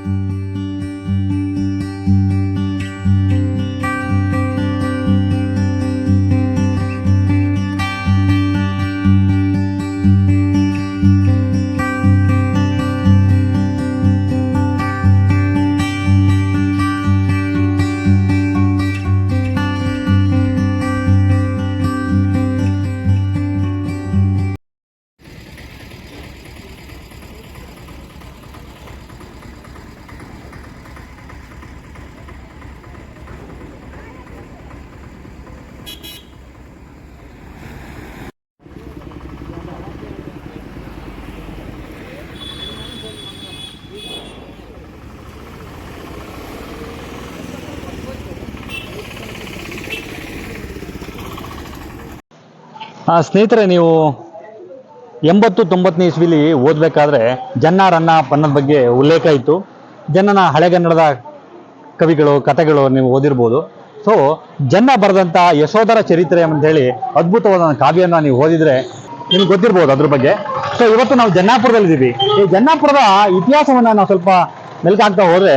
ಆ, ಸ್ನೇಹಿತರೆ, ನೀವು ಎಂಬತ್ತು ತೊಂಬತ್ತನೇ ಇಸ್ವಿಲಿ ಓದಬೇಕಾದ್ರೆ ಜನ್ನಾರನ್ನ ಪನ್ನದ ಬಗ್ಗೆ ಉಲ್ಲೇಖ ಇತ್ತು. ಜನ್ನನ ಹಳೆಗನ್ನಡದ ಕವಿಗಳು, ಕಥೆಗಳು ನೀವು ಓದಿರ್ಬೋದು. ಸೊ ಜನ್ನ ಬರೆದಂಥ ಯಶೋಧರ ಚರಿತ್ರೆ ಅಂತೇಳಿ ಅದ್ಭುತವಾದ ಒಂದು ಕಾವ್ಯನ ನೀವು ಓದಿದ್ರೆ ನಿಮ್ಗೆ ಗೊತ್ತಿರ್ಬೋದು ಅದ್ರ ಬಗ್ಗೆ. ಸೊ ಇವತ್ತು ನಾವು ಜನ್ನಾಪುರದಲ್ಲಿದ್ದೀವಿ. ಈ ಜನ್ನಾಪುರದ ಇತಿಹಾಸವನ್ನು ನಾವು ಸ್ವಲ್ಪ ಮೆಲ್ಕಾಗ್ತಾ ಹೋದ್ರೆ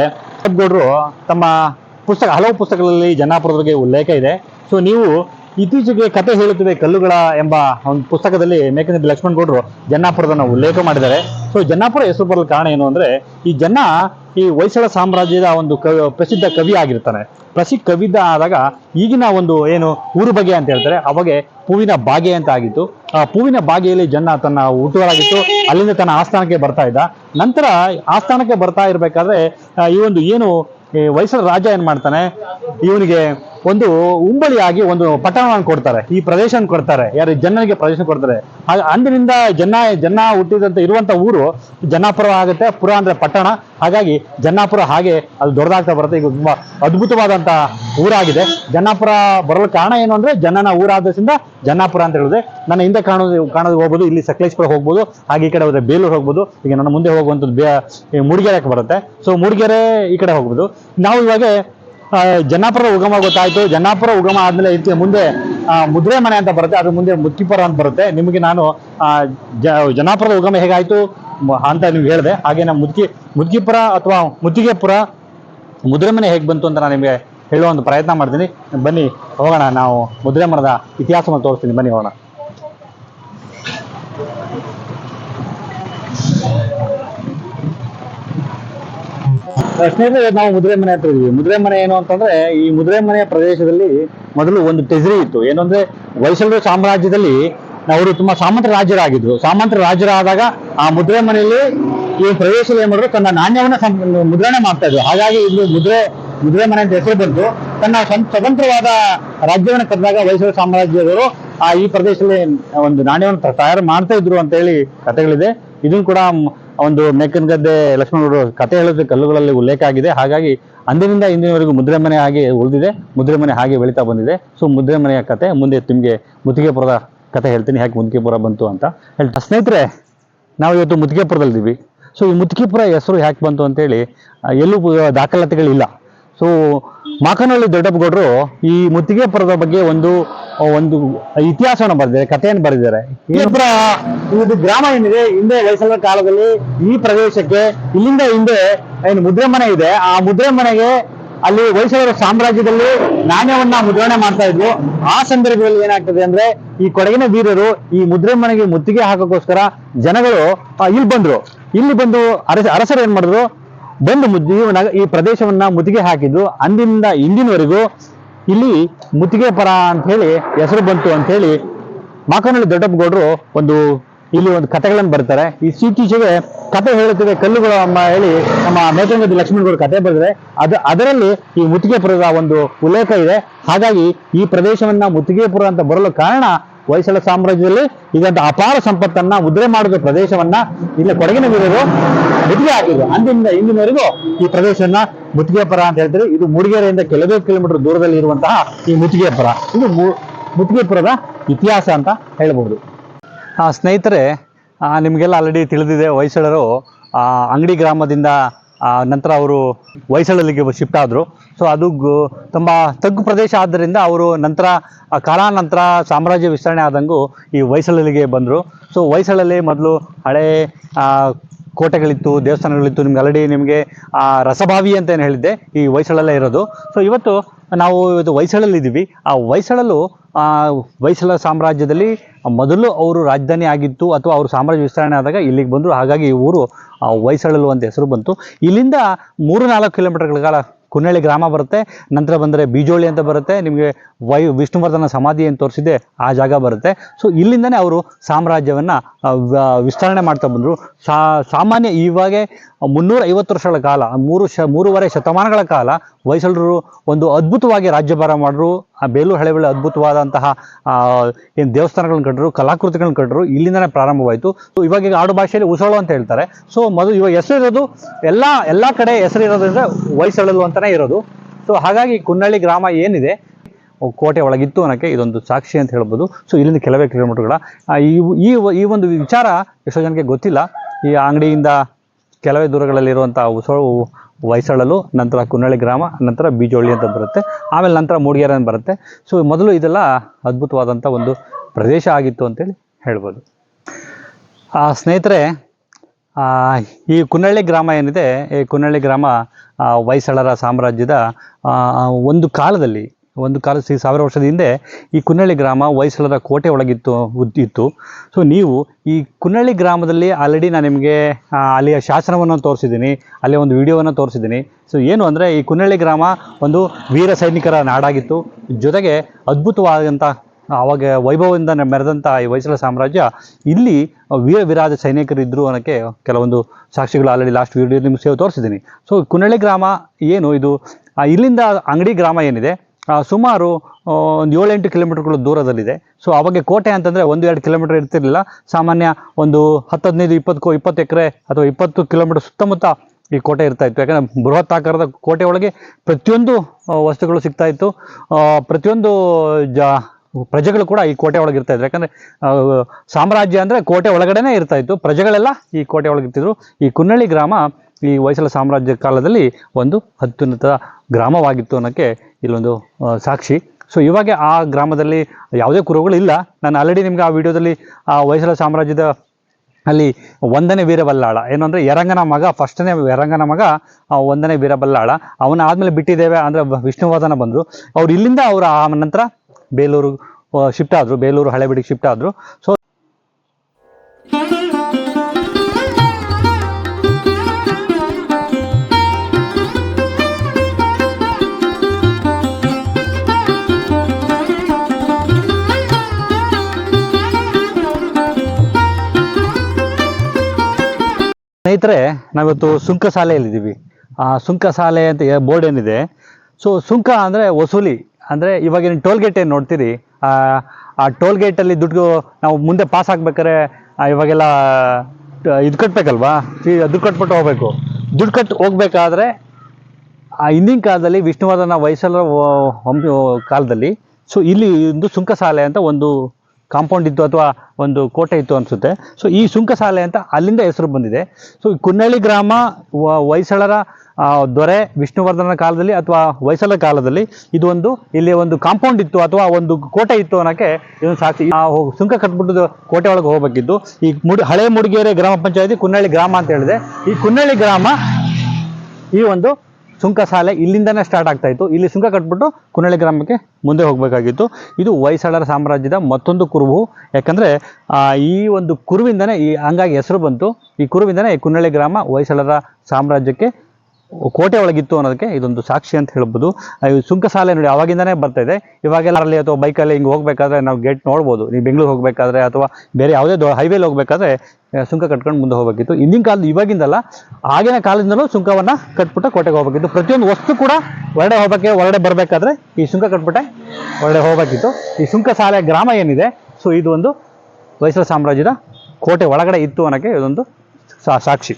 ಗೌಡರು ತಮ್ಮ ಪುಸ್ತಕ, ಹಲವು ಪುಸ್ತಕಗಳಲ್ಲಿ ಜನ್ನಾಪುರದ ಬಗ್ಗೆ ಉಲ್ಲೇಖ ಇದೆ. ಸೊ ನೀವು ಇತ್ತೀಚೆಗೆ ಕತೆ ಹೇಳುತ್ತಿವೆ ಕಲ್ಲುಗಳ ಎಂಬ ಒಂದು ಪುಸ್ತಕದಲ್ಲಿ ಮೇಕಂದಿ ಲಕ್ಷ್ಮಣ್ ಗೌಡರು ಜನ್ನಾಪುರದನ್ನು ಉಲ್ಲೇಖ ಮಾಡಿದ್ದಾರೆ. ಸೊ ಜನ್ನಾಪುರ ಹೆಸರು ಬರಲು ಕಾರಣ ಏನು ಅಂದ್ರೆ, ಈ ಜನ್ನ ಈ ಹೊಯ್ಸಳ ಸಾಮ್ರಾಜ್ಯದ ಒಂದು ಕವಿ, ಪ್ರಸಿದ್ಧ ಕವಿ ಆಗಿರ್ತಾನೆ. ಪ್ರಸಿದ್ಧ ಕವಿದ ಆದಾಗ ಈಗಿನ ಒಂದು ಏನು ಊರು ಬಗೆ ಅಂತ ಹೇಳ್ತಾರೆ. ಅವಾಗೆ ಹೂವಿನ ಬಾಗೆ ಅಂತ ಆಗಿತ್ತು. ಆ ಹೂವಿನ ಬಾಗೆಯಲ್ಲಿ ಜನ್ನ ತನ್ನ ಹುಟ್ಟುಗಳಾಗಿತ್ತು. ಅಲ್ಲಿಂದ ತನ್ನ ಆಸ್ಥಾನಕ್ಕೆ ಬರ್ತಾ ಇದ್ದ. ನಂತರ ಆಸ್ಥಾನಕ್ಕೆ ಬರ್ತಾ ಇರಬೇಕಾದ್ರೆ ಈ ಒಂದು ಏನು ಹೊಯ್ಸಳ ರಾಜ ಏನ್ ಮಾಡ್ತಾನೆ? ಇವನಿಗೆ ಒಂದು ಉಂಬಳಿಯಾಗಿ ಒಂದು ಪಟ್ಟಣವನ್ನು ಕೊಡ್ತಾರೆ. ಈ ಪ್ರದೇಶ ಕೊಡ್ತಾರೆ. ಯಾರು ಜನರಿಗೆ ಪ್ರದೇಶ ಕೊಡ್ತಾರೆ. ಅಂದಿನಿಂದ ಜನ ಜನ ಹುಟ್ಟಿದಂತ ಇರುವಂತ ಊರು ಜನ್ನಾಪುರ ಆಗುತ್ತೆ. ಪುರ ಅಂದ್ರೆ ಪಟ್ಟಣ. ಹಾಗಾಗಿ ಜನ್ನಾಪುರ ಹಾಗೆ ಅದು ದೊಡ್ಡದಾಗ್ತಾ ಬರುತ್ತೆ. ಈಗ ತುಂಬಾ ಅದ್ಭುತವಾದಂತ ಊರಾಗಿದೆ. ಜನ್ನಾಪುರ ಬರಲು ಕಾರಣ ಏನು ಅಂದ್ರೆ ಜನನ ಊರಾದ್ರಿಂದ ಜನ್ನಾಪುರ ಅಂತ ಹೇಳಿದ್ರೆ ನನ್ನ ಹಿಂದೆ ಕಾಣೋದು ಕಾಣೋದು ಹೋಗ್ಬೋದು, ಇಲ್ಲಿ ಸಕಲೇಶ್ಪುರ ಹೋಗ್ಬೋದು. ಹಾಗೆ ಈ ಕಡೆ ಹೋದ್ರೆ ಬೇಲೂರು ಹೋಗ್ಬೋದು. ಈಗ ನನ್ನ ಮುಂದೆ ಹೋಗುವಂಥದ್ದು ಬೇ ಬರುತ್ತೆ. ಸೊ ಮೂಡಿಗೆರೆ ಈ ಕಡೆ ಹೋಗ್ಬೋದು. ನಾವು ಇವಾಗ ಜನ್ನಾಪುರ ಉಗಮ ಗೊತ್ತಾಯ್ತು. ಜನ್ನಾಪುರ ಉಗಮ ಆದ್ಮೇಲೆ ಇದಕ್ಕೆ ಮುಂದೆ ಮುದ್ರೆ ಮನೆ ಅಂತ ಬರುತ್ತೆ. ಅದ್ರ ಮುಂದೆ ಮುತ್ತಿಪುರ ಅಂತ ಬರುತ್ತೆ. ನಿಮಗೆ ನಾನು ಆ, ಜ ಉಗಮ ಹೇಗಾಯ್ತು? ಅಂತ ನೀವು ಹೇಳಿದೆ. ಹಾಗೆ ನಮ್ಮ ಮುದ್ಕಿ ಮುದ್ಕಿಪುರ ಅಥವಾ ಮುತ್ತಿಗೆಪುರ ಮುದ್ರೆ ಮನೆ ಹೇಗೆ ಬಂತು ಅಂತ ನಾನು ನಿಮಗೆ ಹೇಳುವ ಒಂದು ಪ್ರಯತ್ನ ಮಾಡ್ತೀನಿ. ಬನ್ನಿ ಹೋಗೋಣ. ನಾವು ಮುದ್ರೆ ಮರದ ಇತಿಹಾಸವನ್ನು ತೋರಿಸ್ತೀನಿ. ಬನ್ನಿ ಹೋಗೋಣ. ಸ್ನೇಹಿತರೆ ನಾವು ಮುದ್ರೆ ಮನೆ ಹತ್ರ ಇದೀವಿ. ಮುದ್ರೆ ಮನೆ ಏನು ಅಂತಂದ್ರೆ, ಈ ಮುದ್ರೆ ಮನೆಯ ಪ್ರದೇಶದಲ್ಲಿ ಮೊದಲು ಒಂದು ಟೆಜರಿ ಇತ್ತು. ಏನಂದ್ರೆ ಹೊಯ್ಸಳರ ಸಾಮ್ರಾಜ್ಯದಲ್ಲಿ ಅವರು ತುಂಬಾ ಸಾಮಂತ ರಾಜ್ಯರಾಗಿದ್ರು ಸಾಮಂತ ರಾಜ್ಯರಾದಾಗ ಆ ಮುದ್ರೆ ಮನೆಯಲ್ಲಿ ಈ ಪ್ರದೇಶದಲ್ಲಿ ಏನ್ ಮಾಡಿದ್ರು, ತನ್ನ ನಾಣ್ಯವನ್ನ ಮುದ್ರಣ ಮಾಡ್ತಾ ಇದ್ರು. ಹಾಗಾಗಿ ಇಲ್ಲಿ ಮುದ್ರೆ ಮುದ್ರೆ ಮನೆ ಅಂತ ಹೆಸರು ಬಂತು. ತನ್ನ ಸ್ವ- ಸ್ವತಂತ್ರವಾದ ರಾಜ್ಯವನ್ನು ಕಟ್ಟಿದಾಗ ಹೊಯ್ಸಳ ಸಾಮ್ರಾಜ್ಯದವರು ಆ ಈ ಪ್ರದೇಶದಲ್ಲಿ ಒಂದು ನಾಣ್ಯವನ್ನು ತಯಾರು ಮಾಡ್ತಾ ಇದ್ರು ಅಂತ ಹೇಳಿ ಕಥೆಗಳಿದೆ. ಇದನ್ನು ಕೂಡ ಒಂದು ಮೇಕನ್ ಗದ್ದೆ ಲಕ್ಷ್ಮಣರು ಕತೆ ಹೇಳೋದು ಕಲ್ಲುಗಳಲ್ಲಿ ಉಲ್ಲೇಖ ಆಗಿದೆ. ಹಾಗಾಗಿ ಅಂದಿನಿಂದ ಇಂದಿನವರೆಗೂ ಮುದ್ರೆ ಮನೆ ಆಗಿ ಉಳಿದಿದೆ. ಮುದ್ರೆ ಮನೆ ಹಾಗೆ ಬೆಳೀತಾ ಬಂದಿದೆ. ಸೊ ಮುದ್ರೆ ಮನೆಯ ಕತೆ ಮುಂದೆ ನಿಮಗೆ ಮುತ್ತಿಗೆಪುರದ ಕತೆ ಹೇಳ್ತೀನಿ. ಯಾಕೆ ಮುತ್ತಿಗೆಪುರ ಬಂತು ಅಂತ ಹೇಳ್ತಾರೆ ಸ್ನೇಹಿತರೆ, ನಾವು ಇವತ್ತು ಮುತ್ತಿಗೆಪುರದಲ್ಲಿದ್ದೀವಿ. ಸೊ ಈ ಮುತ್ತಿಗೆಪುರ ಹೆಸರು ಯಾಕೆ ಬಂತು ಅಂತೇಳಿ ಎಲ್ಲೂ ದಾಖಲಾತಿಗಳಿಲ್ಲ. ಸೊ ಮಾಕನಹಳ್ಳಿ ದೊಡ್ಡಪ್ಪಗೌಡರು ಈ ಮುತ್ತಿಗೆಪುರದ ಬಗ್ಗೆ ಒಂದು ಒಂದು ಇತಿಹಾಸವನ್ನು ಬರೆದಿದ್ದಾರೆ, ಕಥೆಯನ್ನು ಬರೆದಿದ್ದಾರೆ. ಇದು ಗ್ರಾಮ ಏನಿದೆ? ಹಿಂದೆ ಹೊಯ್ಸಳರ ಕಾಲದಲ್ಲಿ ಈ ಪ್ರದೇಶಕ್ಕೆ ಇಲ್ಲಿಂದ ಹಿಂದೆ ಏನು ಮುದ್ರೆ ಮನೆ ಇದೆ. ಆ ಮುದ್ರೆ ಮನೆಗೆ ಅಲ್ಲಿ ಹೊಯ್ಸಳರ ಸಾಮ್ರಾಜ್ಯದಲ್ಲಿ ನಾಣ್ಯವನ್ನ ಮುದ್ರಣೆ ಮಾಡ್ತಾ ಇದ್ರು. ಆ ಸಂದರ್ಭದಲ್ಲಿ ಏನಾಗ್ತದೆ ಅಂದ್ರೆ ಈ ಕೊಡಗಿನ ವೀರರು ಈ ಮುದ್ರೆ ಮನೆಗೆ ಮುತ್ತಿಗೆ ಹಾಕೋಕ್ಕೋಸ್ಕರ ಜನಗಳು ಇಲ್ಲಿ ಬಂದ್ರು. ಇಲ್ಲಿ ಬಂದು ಅರಸ, ಅರಸರು ಏನ್ ಮಾಡಿದ್ರು? ಬಂದು ಮುದ್ದಿ, ಈ ಪ್ರದೇಶವನ್ನ ಮುತ್ತಿಗೆ ಹಾಕಿದ್ರು. ಅಂದಿನಿಂದ ಇಂದಿನವರೆಗೂ ಇಲ್ಲಿ ಮುತ್ತಿಗೆ ಪರ ಅಂತ ಹೇಳಿ, ಹೆಸರು ಬಂತು ಅಂತ ಹೇಳಿ ಮಾಕನಹಳ್ಳಿ ದೊಡ್ಡಪ್ಪಗೌಡರು ಒಂದು ಇಲ್ಲಿ ಒಂದು ಕಥೆಗಳನ್ನು ಬರ್ತಾರೆ. ಈ ಇತ್ತೀಚೆಗೆ ಕತೆ ಹೇಳುತ್ತದೆ, ಕಲ್ಲುಗಳು ಅಮ್ಮ ಹೇಳಿ ನಮ್ಮ ಮೇಕಂಗದಿ ಲಕ್ಷ್ಮಣಗೌಡ ಕತೆ ಬರೆದ್ರೆ, ಅದು ಅದರಲ್ಲಿ ಈ ಮುತ್ತಿಗೆಪುರದ ಒಂದು ಉಲ್ಲೇಖ ಇದೆ. ಹಾಗಾಗಿ ಈ ಪ್ರದೇಶವನ್ನ ಮುತ್ತಿಗೆಪುರ ಅಂತ ಬರಲು ಕಾರಣ ಹೊಯ್ಸಳ ಸಾಮ್ರಾಜ್ಯದಲ್ಲಿ ಇದಂತ ಅಪಾರ ಸಂಪತ್ತನ್ನ ಮುದ್ರೆ ಮಾಡಿದ ಪ್ರದೇಶವನ್ನ ಇಲ್ಲಿ ಕೊಡಗಿನ ವೀರರು ಮುತ್ತಿಗೆ ಹಾಕಿದ್ರು ಅಂದಿನಿಂದ ಇಂದಿನವರೆಗೂ ಈ ಪ್ರದೇಶವನ್ನ ಮುತ್ತಿಗೆಪುರ ಅಂತ ಹೇಳ್ತಾರೆ. ಇದು ಮೂಡಿಗೆರೆಯಿಂದ ಕೆಲವೇ ಕಿಲೋಮೀಟರ್ ದೂರದಲ್ಲಿ ಇರುವಂತಹ ಈ ಮುತ್ತಿಗೆಪುರ ಇದು ಮುತ್ತಿಗೆಪುರದ ಇತಿಹಾಸ ಅಂತ ಹೇಳ್ಬೋದು. ಸ್ನೇಹಿತರೆ ನಿಮಗೆಲ್ಲ ಆಲ್ರೆಡಿ ತಿಳಿದಿದೆ, ಹೊಯ್ಸಳರು ಅಂಗಡಿ ಗ್ರಾಮದಿಂದ ನಂತರ ಅವರು ಹೊಯ್ಸಳಲ್ಲಿಗೆ ಶಿಫ್ಟ್ ಆದರು. ಸೊ ಅದು ತುಂಬ ತಗ್ಗು ಪ್ರದೇಶ ಆದ್ದರಿಂದ ಅವರು ನಂತರ ಕಾಲಾನಂತರ ಸಾಮ್ರಾಜ್ಯ ವಿಸ್ತರಣೆ ಆದಂಗೂ ಈ ಹೊಯ್ಸಳಲ್ಲಿಗೆ ಬಂದರು. ಸೊ ಹೊಯ್ಸಳಲ್ಲಿ ಮೊದಲು ಹಳೆ ಕೋಟೆಗಳಿತ್ತು ದೇವಸ್ಥಾನಗಳಿತ್ತು ನಿಮ್ಗೆ ಆಲ್ರೆಡಿ ನಿಮಗೆ ಆ ರಸಭಾವಿ ಅಂತ ಏನು ಹೇಳಿದ್ದೆ ಈ ಹೊಯ್ಸಳಲ್ಲೇ ಇರೋದು. ಸೊ ಇವತ್ತು ನಾವು ಇವತ್ತು ಹೊಯ್ಸಳಲ್ಲಿದ್ದೀವಿ ಆ ಹೊಯ್ಸಳಲು ಹೊಯ್ಸಳ ಸಾಮ್ರಾಜ್ಯದಲ್ಲಿ ಮೊದಲು ಅವರು ರಾಜಧಾನಿ ಆಗಿತ್ತು ಅಥವಾ ಅವರು ಸಾಮ್ರಾಜ್ಯ ವಿಸ್ತರಣೆ ಆದಾಗ ಇಲ್ಲಿಗೆ ಬಂದರು. ಹಾಗಾಗಿ ಈ ಊರು ಆ, ಹೊಯ್ಸಳಲು ಅಂತ ಹೆಸರು ಬಂತು. ಇಲ್ಲಿಂದ ಮೂರು ನಾಲ್ಕು ಕಿಲೋಮೀಟರ್ಗಳ ಕಾಲ ಕುನ್ನಳ್ಳಿ ಗ್ರಾಮ ಬರುತ್ತೆ, ನಂತರ ಬಂದರೆ ಬೀಜೋಳಿ ಅಂತ ಬರುತ್ತೆ, ನಿಮಗೆ ವೈ ವಿಷ್ಣುವರ್ಧನ ಸಮಾಧಿ ಅಂತ ತೋರಿಸಿದೆ ಆ ಜಾಗ ಬರುತ್ತೆ. ಸೊ ಇಲ್ಲಿಂದನೇ ಅವರು ಸಾಮ್ರಾಜ್ಯವನ್ನು ವಿಸ್ತರಣೆ ಮಾಡ್ತಾ ಬಂದರು. ಸಾಮಾನ್ಯ ಇವಾಗೆ ಮುನ್ನೂರ ಐವತ್ತು ವರ್ಷಗಳ ಕಾಲ ಮೂರು ಶ, ಮೂರುವರೆ ಶತಮಾನಗಳ ಕಾಲ ಹೊಯ್ಸಳರು ಒಂದು ಅದ್ಭುತವಾಗಿ ರಾಜ್ಯಭಾರ ಮಾಡಿದ್ರು. ಆ ಬೇಲೂರು ಹಳೆಬಳ್ಳಿ ಅದ್ಭುತವಾದಂತಹ ಏನು ದೇವಸ್ಥಾನಗಳನ್ನ ಕಟ್ಟರು ಕಲಾಕೃತಿಗಳನ್ನು ಕಟ್ಟರು ಇಲ್ಲಿಂದನೇ ಪ್ರಾರಂಭವಾಯಿತು. ಸೊ ಇವಾಗ ಈಗ ಆಡು ಭಾಷೆಯಲ್ಲಿ ಉಸಳು ಅಂತ ಹೇಳ್ತಾರೆ. ಸೊ ಮೊದಲು ಇವಾಗ ಹೆಸರು ಇರೋದು ಎಲ್ಲ ಎಲ್ಲ ಕಡೆ ಹೆಸರು ಇರೋದ್ರಿಂದ ಹೊಯ್ಸಳಲು ಅಂತಲೇ ಇರೋದು. ಸೊ ಹಾಗಾಗಿ ಕುನ್ನಳ್ಳಿ ಗ್ರಾಮ ಏನಿದೆ ಕೋಟೆ ಒಳಗಿತ್ತು ಅನ್ನೋಕ್ಕೆ ಇದೊಂದು ಸಾಕ್ಷಿ ಅಂತ ಹೇಳ್ಬೋದು. ಸೊ ಇಲ್ಲಿಂದ ಕೆಲವೇ ಕಿಲೋಮೀಟರ್ಗಳ ಈ ಈ ಒಂದು ವಿಚಾರ ಎಷ್ಟೋ ಜನಕ್ಕೆ ಗೊತ್ತಿಲ್ಲ. ಈ ಅಂಗಡಿಯಿಂದ ಕೆಲವೇ ದೂರಗಳಲ್ಲಿರುವಂಥ ಹೊಸಳು ಹೊಯ್ಸಳಲು ನಂತರ ಕುನ್ನಳ್ಳಿ ಗ್ರಾಮ ನಂತರ ಬೀಜೋಳಿ ಅಂತ ಬರುತ್ತೆ. ಆಮೇಲೆ ನಂತರ ಮೂಡಿಗೆರೆ ಅಂತ ಬರುತ್ತೆ. ಸೊ ಮೊದಲು ಇದೆಲ್ಲ ಅದ್ಭುತವಾದಂಥ ಒಂದು ಪ್ರದೇಶ ಆಗಿತ್ತು ಅಂತೇಳಿ ಹೇಳ್ಬೋದು. ಆ, ಸ್ನೇಹಿತರೆ ಈ ಕುನ್ನಳ್ಳಿ ಗ್ರಾಮ ಏನಿದೆ ಈ ಕುನ್ನಳ್ಳಿ ಗ್ರಾಮ ಹೊಯ್ಸಳರ ಸಾಮ್ರಾಜ್ಯದ ಒಂದು ಕಾಲದಲ್ಲಿ ಒಂದು ಕಾಲ ಸಿ- ಸಾವಿರ ವರ್ಷದ ಹಿಂದೆ ಈ ಕುನ್ನಳ್ಳಿ ಗ್ರಾಮ ಹೊಯ್ಸಳರ ಕೋಟೆ ಒಳಗಿತ್ತು ಇತ್ತು. ಸೊ ನೀವು ಈ ಕುನ್ನಳ್ಳಿ ಗ್ರಾಮದಲ್ಲಿ ಆಲ್ರೆಡಿ ನಾನು ನಿಮಗೆ ಅಲ್ಲಿಯ ಶಾಸನವನ್ನು ತೋರಿಸಿದ್ದೀನಿ ಅಲ್ಲಿಯ ಒಂದು ವಿಡಿಯೋವನ್ನು ತೋರಿಸಿದ್ದೀನಿ. ಸೊ ಏನು ಅಂದರೆ ಈ ಕುನ್ನಳ್ಳಿ ಗ್ರಾಮ ಒಂದು ವೀರ ಸೈನಿಕರ ನಾಡಾಗಿತ್ತು. ಜೊತೆಗೆ ಅದ್ಭುತವಾದಂಥ ಆವಾಗ ವೈಭವದಿಂದ ಮೆರೆದಂಥ ಈ ಹೊಯ್ಸಳ ಸಾಮ್ರಾಜ್ಯ, ಇಲ್ಲಿ ವೀರ ವಿರಾಜ ಸೈನಿಕರು ಇದ್ದರು ಅನ್ನೋಕ್ಕೆ ಕೆಲವೊಂದು ಸಾಕ್ಷಿಗಳು ಆಲ್ರೆಡಿ ಲಾಸ್ಟ್ ವೀಡಿಯೋ ನಿಮ್ಗೆ ಸೇವೆ ತೋರಿಸಿದ್ದೀನಿ. ಸೊ ಕುನ್ನಳ್ಳಿ ಗ್ರಾಮ ಏನು ಇದು? ಇಲ್ಲಿಂದ ಅಂಗಡಿ ಗ್ರಾಮ ಏನಿದೆ? ಸುಮಾರು ಒಂದು ಏಳೆಂಟು ಕಿಲೋಮೀಟ್ರ್ಗಳು ದೂರದಲ್ಲಿದೆ. ಸೊ ಅವಾಗ ಕೋಟೆ ಅಂತಂದರೆ ಒಂದು ಎರಡು ಕಿಲೋಮೀಟರ್ ಇರ್ತಿರಲಿಲ್ಲ. ಸಾಮಾನ್ಯ ಒಂದು ಹತ್ತು ಹದಿನೈದು ಇಪ್ಪತ್ತು ಇಪ್ಪತ್ತು ಎಕರೆ ಅಥವಾ ಇಪ್ಪತ್ತು ಕಿಲೋಮೀಟರ್ ಸುತ್ತಮುತ್ತ ಈ ಕೋಟೆ ಇರ್ತಾ ಇತ್ತು. ಯಾಕಂದರೆ ಬೃಹತ್ ಆಕಾರದ ಕೋಟೆ ಪ್ರತಿಯೊಂದು ವಸ್ತುಗಳು ಸಿಗ್ತಾ ಇತ್ತು. ಪ್ರತಿಯೊಂದು, ಜ, ಪ್ರಜೆಗಳು ಕೂಡ ಈ ಕೋಟೆ ಒಳಗೆ ಇರ್ತಾ ಇದ್ರು. ಯಾಕಂದರೆ ಸಾಮ್ರಾಜ್ಯ ಅಂದರೆ ಕೋಟೆ ಒಳಗಡೆನೇ ಇರ್ತಾ ಇತ್ತು. ಪ್ರಜೆಗಳೆಲ್ಲ ಈ ಕೋಟೆ ಒಳಗೆ ಇರ್ತಿದ್ರು. ಈ ಕುನ್ನಳ್ಳಿ ಗ್ರಾಮ ಈ ಹೊಯ್ಸಳ ಸಾಮ್ರಾಜ್ಯ ಕಾಲದಲ್ಲಿ ಒಂದು ಅತ್ಯುನ್ನತ ಗ್ರಾಮವಾಗಿತ್ತು ಅನ್ನೋಕ್ಕೆ ಇಲ್ಲೊಂದು ಸಾಕ್ಷಿ. ಸೊ ಇವಾಗ ಆ ಗ್ರಾಮದಲ್ಲಿ ಯಾವುದೇ ಕುರುಗಳು ಇಲ್ಲ. ನಾನು ಆಲ್ರೆಡಿ ನಿಮ್ಗೆ ಆ ವಿಡಿಯೋದಲ್ಲಿ ಆ ಹೊಯ್ಸಳ ಸಾಮ್ರಾಜ್ಯದ ಅಲ್ಲಿ ಒಂದನೇ ವೀರಬಲ್ಲಾಳ, ಏನು ಅಂದರೆ ಯರಂಗನ ಮಗ ಫಸ್ಟನೇ ಯರಂಗನ ಮಗ ಒಂದನೇ ವೀರಬಲ್ಲಾಳ. ಅವನ ಆದಮೇಲೆ ಬಿಟ್ಟಿದ್ದೇವೆ ಅಂದರೆ ವಿಷ್ಣುವರ್ಧನ ಬಂದರು. ಅವ್ರು ಇಲ್ಲಿಂದ ಅವರು ಆ ನಂತರ ಬೇಲೂರು ಶಿಫ್ಟ್ ಆದರು, ಬೇಲೂರು ಹಳೆಬಿಡಿಗೆ ಶಿಫ್ಟ್ ಆದರು. ಸೊ ಸ್ನೇಹಿತರೆ, ನಾವಿವತ್ತು ಸುಂಕ ಶಾಲೆಯಲ್ಲಿದ್ದೀವಿ. ಆ ಸುಂಕ ಶಾಲೆ ಅಂತ ಬೋರ್ಡ್ ಏನಿದೆ? ಸೊ ಸುಂಕ ಅಂದರೆ ವಸೂಲಿ, ಅಂದರೆ ಇವಾಗಿನ ಟೋಲ್ ಗೇಟ್ ಏನು ನೋಡ್ತೀರಿ? ಆ ಟೋಲ್ ಗೇಟಲ್ಲಿ ದುಡ್ಡು ನಾವು ಮುಂದೆ ಪಾಸ್ ಆಗ್ಬೇಕಾದ್ರೆ ಇವಾಗೆಲ್ಲ ಇದು ಕಟ್ಟಬೇಕಲ್ವಾ ದುಡ್ಡು ಕಟ್ಬಿಟ್ಟು ಹೋಗ್ಬೇಕು. ದುಡ್ಡು ಕಟ್ಟು ಹೋಗ್ಬೇಕಾದ್ರೆ, ಆ, ಹಿಂದಿನ ಕಾಲದಲ್ಲಿ ವಿಷ್ಣುವರ್ಧನ ವಯಸ್ಸಲ್ಲ ಕಾಲದಲ್ಲಿ, ಸೊ ಇಲ್ಲಿ ಒಂದು ಸುಂಕಸಾಲೆ ಅಂತ ಒಂದು ಕಾಂಪೌಂಡ್ ಇತ್ತು ಅಥವಾ ಒಂದು ಕೋಟೆ ಇತ್ತು ಅನಿಸುತ್ತೆ. ಸೊ ಈ ಸುಂಕಸಾಲೆ ಅಂತ ಅಲ್ಲಿಂದ ಹೆಸರು ಬಂದಿದೆ. ಸೊ ಕುನ್ನಳ್ಳಿ ಗ್ರಾಮ ಹೊಯ್ಸಳರ ದೊರೆ ವಿಷ್ಣುವರ್ಧನ ಕಾಲದಲ್ಲಿ ಅಥವಾ ಹೊಯ್ಸಳ ಕಾಲದಲ್ಲಿ ಇದು ಒಂದು, ಇಲ್ಲಿ ಒಂದು ಕಾಂಪೌಂಡ್ ಇತ್ತು ಅಥವಾ ಒಂದು ಕೋಟೆ ಇತ್ತು ಅನ್ನೋಕ್ಕೆ ಇದೊಂದು ಸಾಕ್ಷಿ. ಸುಂಕ ಕಟ್ಬಿಟ್ಟು ಕೋಟೆ ಒಳಗೆ ಹೋಗಬೇಕಿತ್ತು. ಈ ಮುಡಿ, ಹಳೆ ಮುಡಿಗೇರೆ ಗ್ರಾಮ ಪಂಚಾಯತಿ ಕುನ್ನಳ್ಳಿ ಗ್ರಾಮ ಅಂತ ಹೇಳಿದೆ. ಈ ಕುನ್ನಳ್ಳಿ ಗ್ರಾಮ ಈ ಒಂದು ಸುಂಕ ಸಾಲೆ ಇಲ್ಲಿಂದನೇ ಸ್ಟಾರ್ಟ್ ಆಗ್ತಾ ಇತ್ತು. ಇಲ್ಲಿ ಸುಂಕ ಕಟ್ಬಿಟ್ಟು ಕುನಳಿ ಗ್ರಾಮಕ್ಕೆ ಮುಂದೆ ಹೋಗಬೇಕಾಗಿತ್ತು. ಇದು ಹೊಯ್ಸಳರ ಸಾಮ್ರಾಜ್ಯದ ಮತ್ತೊಂದು ಕುರುಹು ಯಾಕಂದರೆ ಈ ಒಂದು ಕುರುವಿಂದನೇ ಈ ಹಂಗಾಗಿ ಹೆಸರು ಬಂತು. ಈ ಕುರುವಿಂದನೇ ಕುನ್ನಳ್ಳಿ ಗ್ರಾಮ ಹೊಯ್ಸಳರ ಸಾಮ್ರಾಜ್ಯಕ್ಕೆ ಕೋಟೆ ಒಳಗಿತ್ತು ಅನ್ನೋದಕ್ಕೆ ಇದೊಂದು ಸಾಕ್ಷಿ ಅಂತ ಹೇಳ್ಬೋದು. ಸುಂಕ ಸಾಲೆ ನೋಡಿ, ಅವಾಗಿಂದನೇ ಬರ್ತಾ ಇದೆ. ಇವಾಗೆಲ್ಲ ಅಥವಾ ಬೈಕಲ್ಲಿ ಹಿಂಗೆ ಹೋಗಬೇಕಾದ್ರೆ ನಾವು ಗೇಟ್ ನೋಡ್ಬೋದು. ನೀವು ಬೆಂಗಳೂರು ಹೋಗಬೇಕಾದ್ರೆ ಅಥವಾ ಬೇರೆ ಯಾವುದೇ ಹೈವೇಲಿ ಹೋಗ್ಬೇಕಾದ್ರೆ ಸುಂಕ ಕಟ್ಕೊಂಡು ಮುಂದೆ ಹೋಗಬೇಕಿತ್ತು. ಹಿಂದಿನ ಕಾಲದ ಇವಾಗಿಂದಲ್ಲ, ಆಗಿನ ಕಾಲದಿಂದಲೂ ಸುಂಕವನ್ನು ಕಟ್ಬಿಟ್ಟು ಕೋಟೆಗೆ ಹೋಗಬೇಕಿತ್ತು. ಪ್ರತಿಯೊಂದು ವಸ್ತು ಕೂಡ ಹೊರಡೆ ಹೋಗಕ್ಕೆ ಹೊರಡೆ ಬರಬೇಕಾದ್ರೆ ಈ ಸುಂಕ ಕಟ್ಬಿಟ್ಟೆ ಹೊರಡೆ ಹೋಗಬೇಕಿತ್ತು. ಈ ಸುಂಕ ಸಾಲೆ ಗ್ರಾಮ ಏನಿದೆ, ಸೊ ಇದು ಒಂದು ಹೊಯ್ಸಳ ಸಾಮ್ರಾಜ್ಯದ ಕೋಟೆ ಒಳಗಡೆ ಇತ್ತು ಅನ್ನೋಕ್ಕೆ ಇದೊಂದು ಸಾಕ್ಷಿ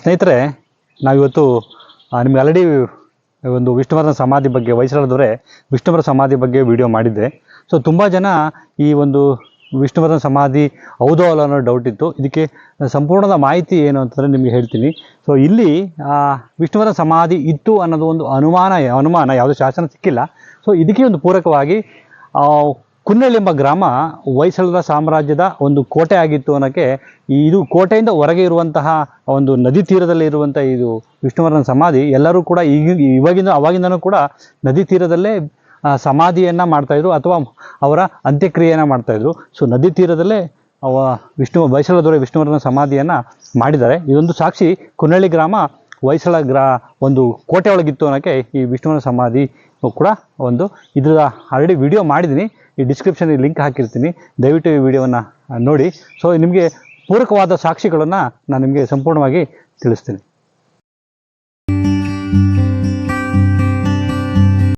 ಸ್ನೇಹಿತರೆ, ನಾವಿವತ್ತು ನಿಮ್ಗೆ ಆಲ್ರೆಡಿ ಒಂದು ವಿಷ್ಣುವರ್ಧನ ಸಮಾಧಿ ಬಗ್ಗೆ ವಯಸ್ಸಾದವರೆ ವಿಷ್ಣುವರ ಸಮಾಧಿ ಬಗ್ಗೆ ವಿಡಿಯೋ ಮಾಡಿದ್ದೆ. ಸೊ ತುಂಬ ಜನ ಈ ಒಂದು ವಿಷ್ಣುವರ್ಧನ ಸಮಾಧಿ ಹೌದೋ ಅಲ್ಲ ಅನ್ನೋ ಡೌಟ್ ಇತ್ತು. ಇದಕ್ಕೆ ಸಂಪೂರ್ಣದ ಮಾಹಿತಿ ಏನು ಅಂತಂದರೆ ನಿಮಗೆ ಹೇಳ್ತೀನಿ. ಸೊ ಇಲ್ಲಿ ವಿಷ್ಣುವರ್ಧನ ಸಮಾಧಿ ಇತ್ತು ಅನ್ನೋದು ಒಂದು ಅನುಮಾನ ಅನುಮಾನ, ಯಾವುದೇ ಶಾಸನ ಸಿಕ್ಕಿಲ್ಲ. ಸೊ ಇದಕ್ಕೆ ಒಂದು ಪೂರಕವಾಗಿ ಕುನ್ನಳ್ಳಿ ಎಂಬ ಗ್ರಾಮ ಹೊಯ್ಸಳರ ಸಾಮ್ರಾಜ್ಯದ ಒಂದು ಕೋಟೆ ಆಗಿತ್ತು ಅನ್ನೋಕ್ಕೆ ಇದು ಕೋಟೆಯಿಂದ ಹೊರಗೆ ಇರುವಂತಹ ಒಂದು ನದಿ ತೀರದಲ್ಲಿ ಇರುವಂಥ ಇದು ವಿಷ್ಣುವರ್ಧನ ಸಮಾಧಿ, ಎಲ್ಲರೂ ಕೂಡ ಈಗ ಇವಾಗಿಂದ ಅವಾಗಿಂದನೂ ಕೂಡ ನದಿ ತೀರದಲ್ಲೇ ಸಮಾಧಿಯನ್ನು ಸಮಾಧಿಯನ್ನ ಮಾಡ್ತಾ ಇದ್ರು ಅಥವಾ ಅವರ ಅಂತ್ಯಕ್ರಿಯೆಯನ್ನು ಮಾಡ್ತಾಯಿದ್ರು ಸೊ ನದಿ ತೀರದಲ್ಲೇ ಅವ ವಿಷ್ಣು ಹೊಯ್ಸಳ ದೊರೆ ವಿಷ್ಣುವರ್ಧನ ಸಮಾಧಿಯನ್ನು ಮಾಡಿದ್ದಾರೆ. ಇದೊಂದು ಸಾಕ್ಷಿ ಕುನ್ನಳ್ಳಿ ಗ್ರಾಮ ಹೊಯ್ಸಳ ಗ್ರಾ ಒಂದು ಕೋಟೆ ಒಳಗಿತ್ತು ಅನ್ನೋಕ್ಕೆ ಈ ವಿಷ್ಣುವರ್ಧನ ಸಮಾಧಿ ಕೂಡ ಒಂದು ಇದರ ಆಲ್ರೆಡಿ ವಿಡಿಯೋ ಮಾಡಿದ್ದೀನಿ. ಈ ಡಿಸ್ಕ್ರಿಪ್ಷನ್ ಲಿಂಕ್ ಹಾಕಿರ್ತೀನಿ. ದಯವಿಟ್ಟು ಈ ವಿಡಿಯೋವನ್ನು ನೋಡಿ. ಸೊ ನಿಮಗೆ ಪೂರಕವಾದ ಸಾಕ್ಷಿಗಳನ್ನು ನಾನು ನಿಮಗೆ ಸಂಪೂರ್ಣವಾಗಿ ತಿಳಿಸ್ತೀನಿ.